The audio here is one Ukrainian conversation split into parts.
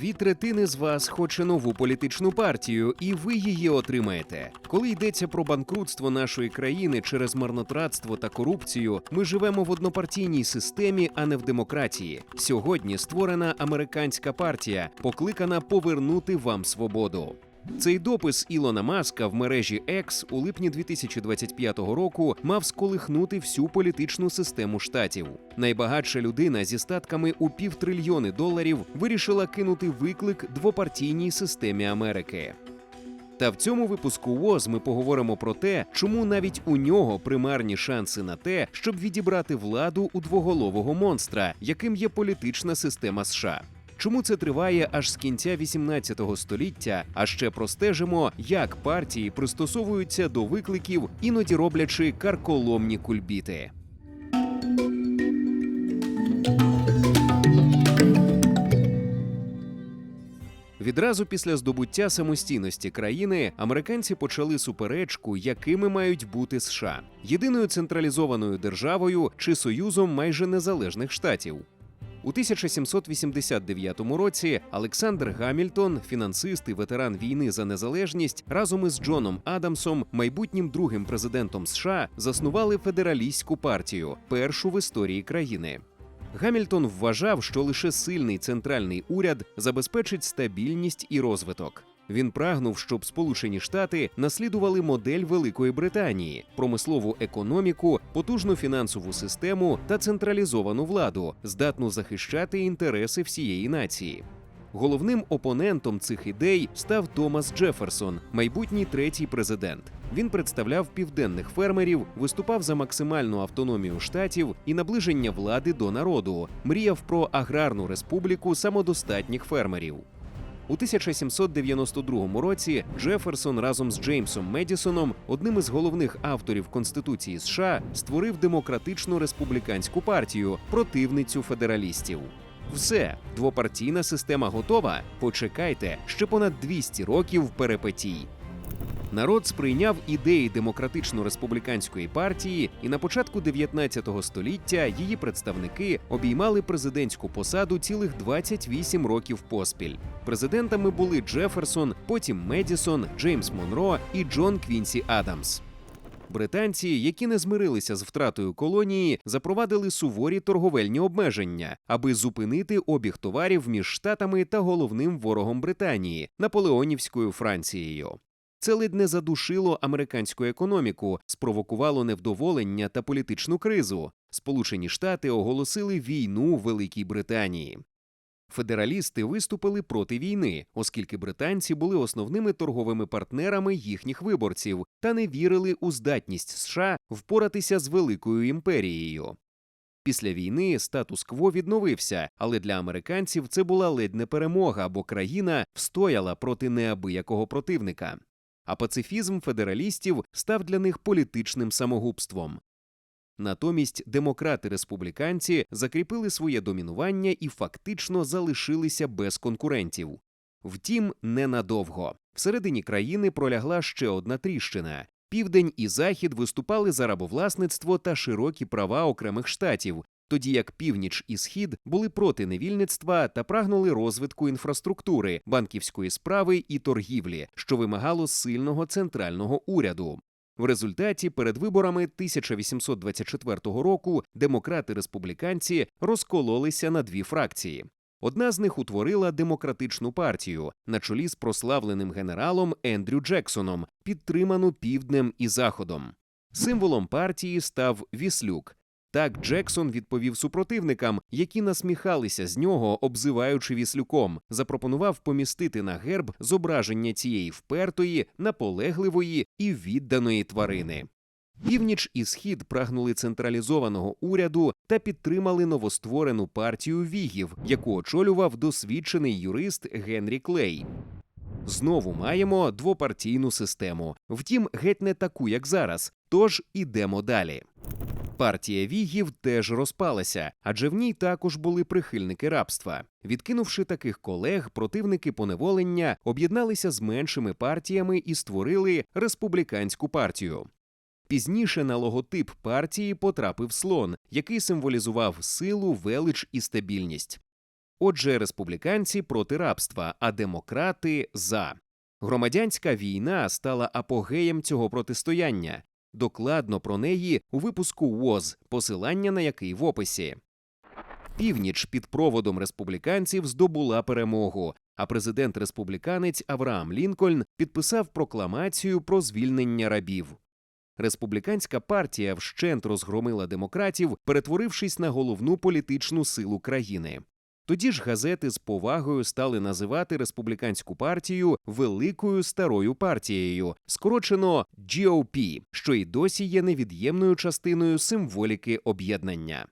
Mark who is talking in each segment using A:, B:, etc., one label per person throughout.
A: Дві третини з вас хоче нову політичну партію, і ви її отримаєте. Коли йдеться про банкрутство нашої країни через марнотратство та корупцію, ми живемо в однопартійній системі, а не в демократії. Сьогодні створена американська партія, покликана повернути вам свободу. Цей допис Ілона Маска в мережі X у липні 2025 року мав сколихнути всю політичну систему штатів. Найбагатша людина зі статками у півтрильйони доларів вирішила кинути виклик двопартійній системі Америки. Та в цьому випуску ВОЗ ми поговоримо про те, чому навіть у нього примарні шанси на те, щоб відібрати владу у двоголового монстра, яким є політична система США. Чому це триває аж з кінця 18 століття? А ще простежимо, як партії пристосовуються до викликів, іноді роблячи карколомні кульбіти. Відразу після здобуття самостійності країни американці почали суперечку, якими мають бути США єдиною централізованою державою чи союзом майже незалежних штатів. У 1789 році Олександр Гамільтон, фінансист і ветеран війни за незалежність, разом із Джоном Адамсом, майбутнім другим президентом США, заснували федералістську партію, першу в історії країни. Гамільтон вважав, що лише сильний центральний уряд забезпечить стабільність і розвиток. Він прагнув, щоб Сполучені Штати наслідували модель Великої Британії, промислову економіку, потужну фінансову систему та централізовану владу, здатну захищати інтереси всієї нації. Головним опонентом цих ідей став Томас Джеферсон, майбутній третій президент. Він представляв південних фермерів, виступав за максимальну автономію штатів і наближення влади до народу, мріяв про аграрну республіку самодостатніх фермерів. У 1792 році Джеферсон разом з Джеймсом Медісоном, одним із головних авторів Конституції США, створив демократичну республіканську партію, противницю федералістів. Все, двопартійна система готова. Почекайте ще понад 200 років перепетій. Народ сприйняв ідеї демократично-республіканської партії, і на початку 19 століття її представники обіймали президентську посаду цілих 28 років поспіль. Президентами були Джеферсон, потім Медісон, Джеймс Монро і Джон Квінсі Адамс. Британці, які не змирилися з втратою колонії, запровадили суворі торговельні обмеження, аби зупинити обіг товарів між штатами та головним ворогом Британії наполеонівською Францією. Це ледь не задушило американську економіку, спровокувало невдоволення та політичну кризу. Сполучені Штати оголосили війну Великій Британії. Федералісти виступили проти війни, оскільки британці були основними торговими партнерами їхніх виборців та не вірили у здатність США впоратися з великою імперією. Після війни статус-кво відновився, але для американців це була ледь не перемога, бо країна встояла проти неабиякого противника. А пацифізм федералістів став для них політичним самогубством. Натомість демократи-республіканці закріпили своє домінування і фактично залишилися без конкурентів. Втім, ненадовго. Всередині країни пролягла ще одна тріщина. Південь і захід виступали за рабовласництво та широкі права окремих штатів, тоді як північ і схід були проти невільництва та прагнули розвитку інфраструктури, банківської справи і торгівлі, що вимагало сильного центрального уряду. В результаті перед виборами 1824 року демократи-республіканці розкололися на дві фракції. Одна з них утворила демократичну партію на чолі з прославленим генералом Ендрю Джексоном, підтриману півднем і заходом. Символом партії став віслюк. Так Джексон відповів супротивникам, які насміхалися з нього, обзиваючи віслюком, запропонував помістити на герб зображення цієї впертої, наполегливої і відданої тварини. Північ і схід прагнули централізованого уряду та підтримали новостворену партію вігів, яку очолював досвідчений юрист Генрі Клей. Знову маємо двопартійну систему, втім, геть не таку, як зараз. Тож ідемо далі. Партія вігів теж розпалася, адже в ній також були прихильники рабства. Відкинувши таких колег, противники поневолення об'єдналися з меншими партіями і створили республіканську партію. Пізніше на логотип партії потрапив слон, який символізував силу, велич і стабільність. Отже, республіканці проти рабства, а демократи за. Громадянська війна стала апогеєм цього протистояння. Докладно про неї у випуску ВОЗ, посилання на який в описі. Північ під проводом республіканців здобула перемогу, а президент-республіканець Авраам Лінкольн підписав прокламацію про звільнення рабів. Республіканська партія вщент розгромила демократів, перетворившись на головну політичну силу країни. Тоді ж газети з повагою стали називати республіканську партію Великою старою партією, скорочено GOP, що й досі є невід'ємною частиною символіки об'єднання.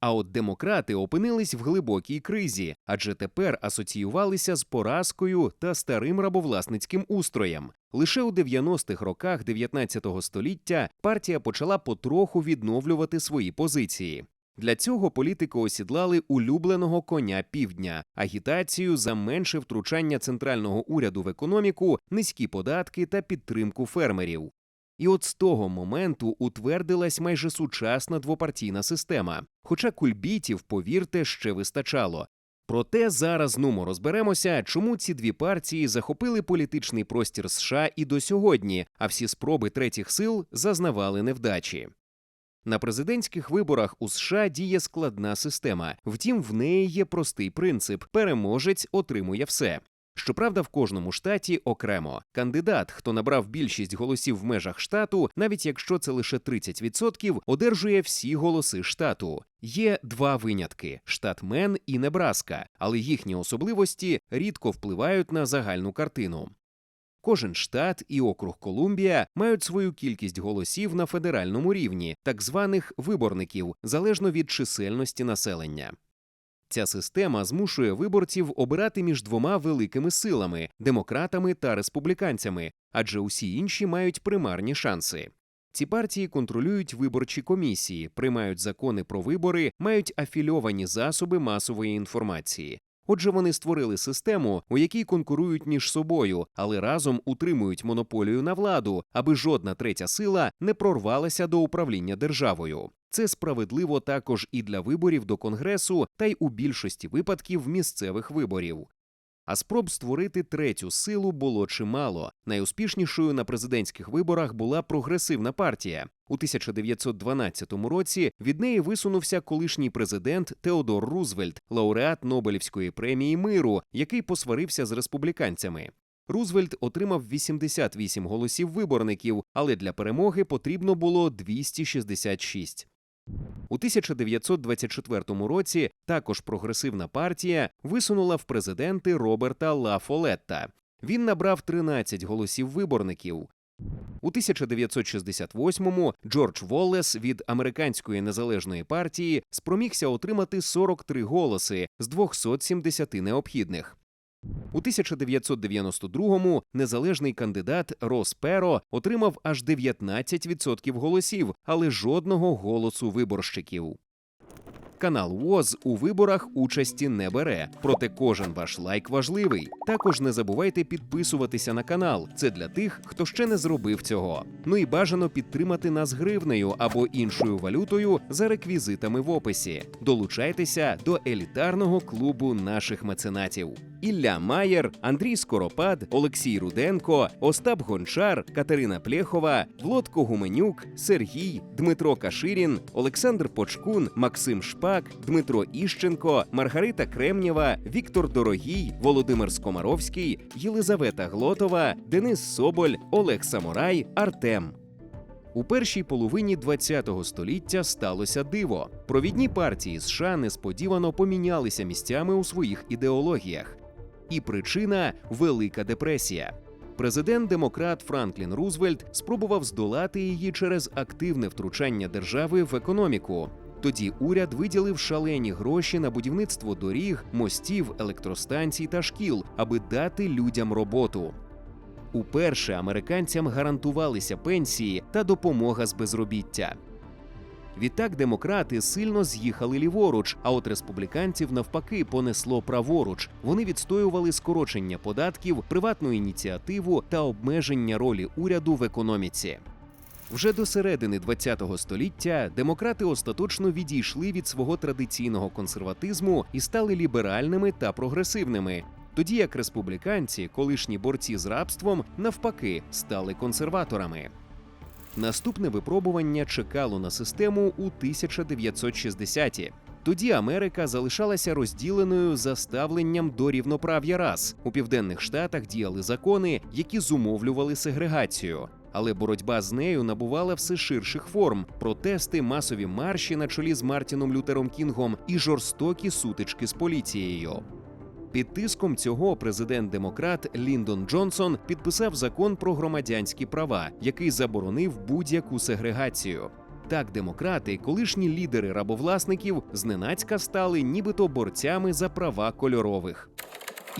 A: А от демократи опинились в глибокій кризі, адже тепер асоціювалися з поразкою та старим рабовласницьким устроєм. Лише у 90-х роках 19 століття партія почала потроху відновлювати свої позиції. Для цього політики осідлали улюбленого коня півдня, агітацію за менше втручання центрального уряду в економіку, низькі податки та підтримку фермерів. І от з того моменту утвердилась майже сучасна двопартійна система. Хоча кульбітів, повірте, ще вистачало. Проте зараз нумо розберемося, чому ці дві партії захопили політичний простір США і до сьогодні, а всі спроби третіх сил зазнавали невдачі. На президентських виборах у США діє складна система, втім, в неї є простий принцип: переможець отримує все. Щоправда, в кожному штаті окремо кандидат, хто набрав більшість голосів в межах штату, навіть якщо це лише 30%, одержує всі голоси штату. Є два винятки: штат Мен і Небраска, але їхні особливості рідко впливають на загальну картину. Кожен штат і округ Колумбія мають свою кількість голосів на федеральному рівні, так званих виборників, залежно від чисельності населення. Ця система змушує виборців обирати між двома великими силами демократами та республіканцями, адже усі інші мають примарні шанси. Ці партії контролюють виборчі комісії, приймають закони про вибори, мають афільовані засоби масової інформації. Отже, вони створили систему, у якій конкурують між собою, але разом утримують монополію на владу, аби жодна третя сила не прорвалася до управління державою. Це справедливо також і для виборів до конгресу, та й у більшості випадків місцевих виборів. А спроб створити третю силу було чимало. Найуспішнішою на президентських виборах була прогресивна партія. У 1912 році від неї висунувся колишній президент Теодор Рузвельт, лауреат Нобелівської премії миру, який посварився з республіканцями. Рузвельт отримав 88 голосів виборників, але для перемоги потрібно було 266. У 1924 році також прогресивна партія висунула в президенти Роберта Ла Фолетта. Він набрав 13 голосів виборників. У 1968-му Джордж Воллес від американської незалежної партії спромігся отримати 43 голоси з 270 необхідних. У 1992-му незалежний кандидат Рос Перо отримав аж 19% голосів, але жодного голосу виборщиків. Канал ВОЗ у виборах участі не бере, проте кожен ваш лайк важливий. Також не забувайте підписуватися на канал. Це для тих, хто ще не зробив цього. Ну і бажано підтримати нас гривнею або іншою валютою за реквізитами в описі. Долучайтеся до елітарного клубу наших меценатів. Ілля Маєр, Андрій Скоропад, Олексій Руденко, Остап Гончар, Катерина Плєхова, Влодко Гуменюк, Сергій, Дмитро Каширін, Олександр Почкун, Максим Шпак, Дмитро Іщенко, Маргарита Кремнєва, Віктор Дорогій, Володимир Скомаровський, Єлизавета Глотова, Денис Соболь, Олег Самурай, Артем. У першій половині ХХ століття сталося диво. Провідні партії США несподівано помінялися місцями у своїх ідеологіях. І причина Велика депресія. Президент-демократ Франклін Рузвельт спробував здолати її через активне втручання держави в економіку. Тоді уряд виділив шалені гроші на будівництво доріг, мостів, електростанцій та шкіл, аби дати людям роботу. Уперше американцям гарантувалися пенсії та допомога з безробіття. Відтак демократи сильно з'їхали ліворуч, а от республіканців навпаки понесло праворуч. Вони відстоювали скорочення податків, приватну ініціативу та обмеження ролі уряду в економіці. Вже до середини ХХ століття демократи остаточно відійшли від свого традиційного консерватизму і стали ліберальними та прогресивними. Тоді як республіканці, колишні борці з рабством, навпаки, стали консерваторами. Наступне випробування чекало на систему у 1960-ті. Тоді Америка залишалася розділеною за ставленням до рівноправ'я рас. У південних штатах діяли закони, які зумовлювали сегрегацію. Але боротьба з нею набувала все ширших форм: протести, масові марші на чолі з Мартіном Лютером Кінгом і жорстокі сутички з поліцією. Під тиском цього президент-демократ Ліндон Джонсон підписав закон про громадянські права, який заборонив будь-яку сегрегацію. Так, демократи, колишні лідери рабовласників, зненацька стали нібито борцями за права кольорових.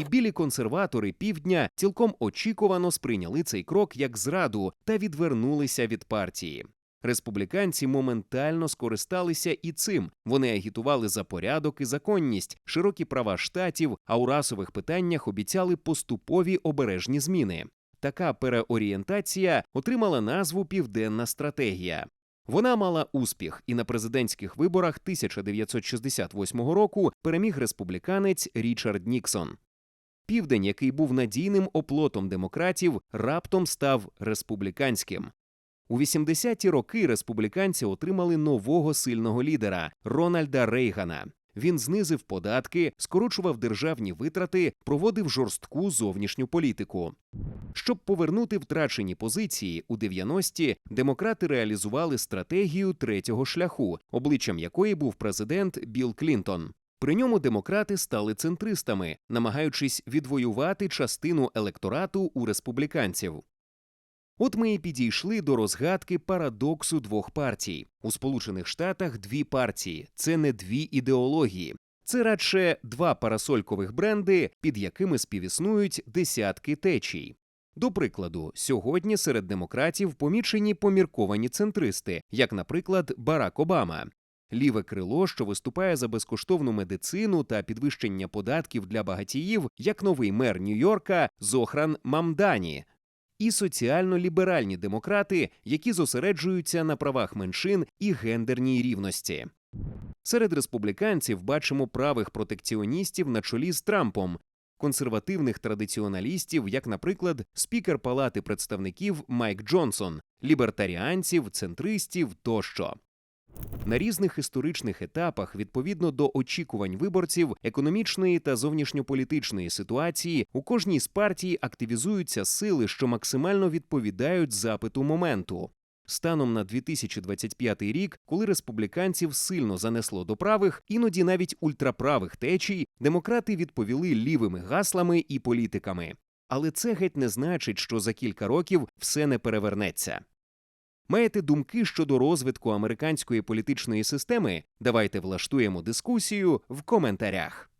A: І білі консерватори півдня цілком очікувано сприйняли цей крок як зраду та відвернулися від партії. Республіканці моментально скористалися і цим. Вони агітували за порядок і законність, широкі права штатів, а у расових питаннях обіцяли поступові обережні зміни. Така переорієнтація отримала назву Південна стратегія. Вона мала успіх, і на президентських виборах 1968 року переміг республіканець Річард Ніксон. Південь, який був надійним оплотом демократів, раптом став республіканським. У 80-ті роки республіканці отримали нового сильного лідера Рональда Рейгана. Він знизив податки, скорочував державні витрати, проводив жорстку зовнішню політику. Щоб повернути втрачені позиції у 90-ті, демократи реалізували стратегію третього шляху, обличчям якої був президент Білл Клінтон. При ньому демократи стали центристами, намагаючись відвоювати частину електорату у республіканців. От ми і підійшли до розгадки парадоксу двох партій. У Сполучених Штатах дві партії це не дві ідеології. Це радше два парасолькових бренди, під якими співіснують десятки течій. До прикладу, сьогодні серед демократів помічені помірковані центристи, як, наприклад, Барак Обама. Ліве крило, що виступає за безкоштовну медицину та підвищення податків для багатіїв, як новий мер Нью-Йорка Зохран Мамдані, і соціально-ліберальні демократи, які зосереджуються на правах меншин і гендерній рівності. Серед республіканців бачимо правих протекціоністів на чолі з Трампом, консервативних традиціоналістів, як, наприклад, спікер Палати представників Майк Джонсон, лібертаріанців, центристів тощо. На різних історичних етапах, відповідно до очікувань виборців, економічної та зовнішньополітичної ситуації, у кожній з партій активізуються сили, що максимально відповідають запиту моменту. Станом на 2025 рік, коли республіканців сильно занесло до правих, іноді навіть ультраправих течій, демократи відповіли лівими гаслами і політиками. Але це геть не значить, що за кілька років все не перевернеться. Маєте думки щодо розвитку американської політичної системи? Давайте влаштуємо дискусію в коментарях.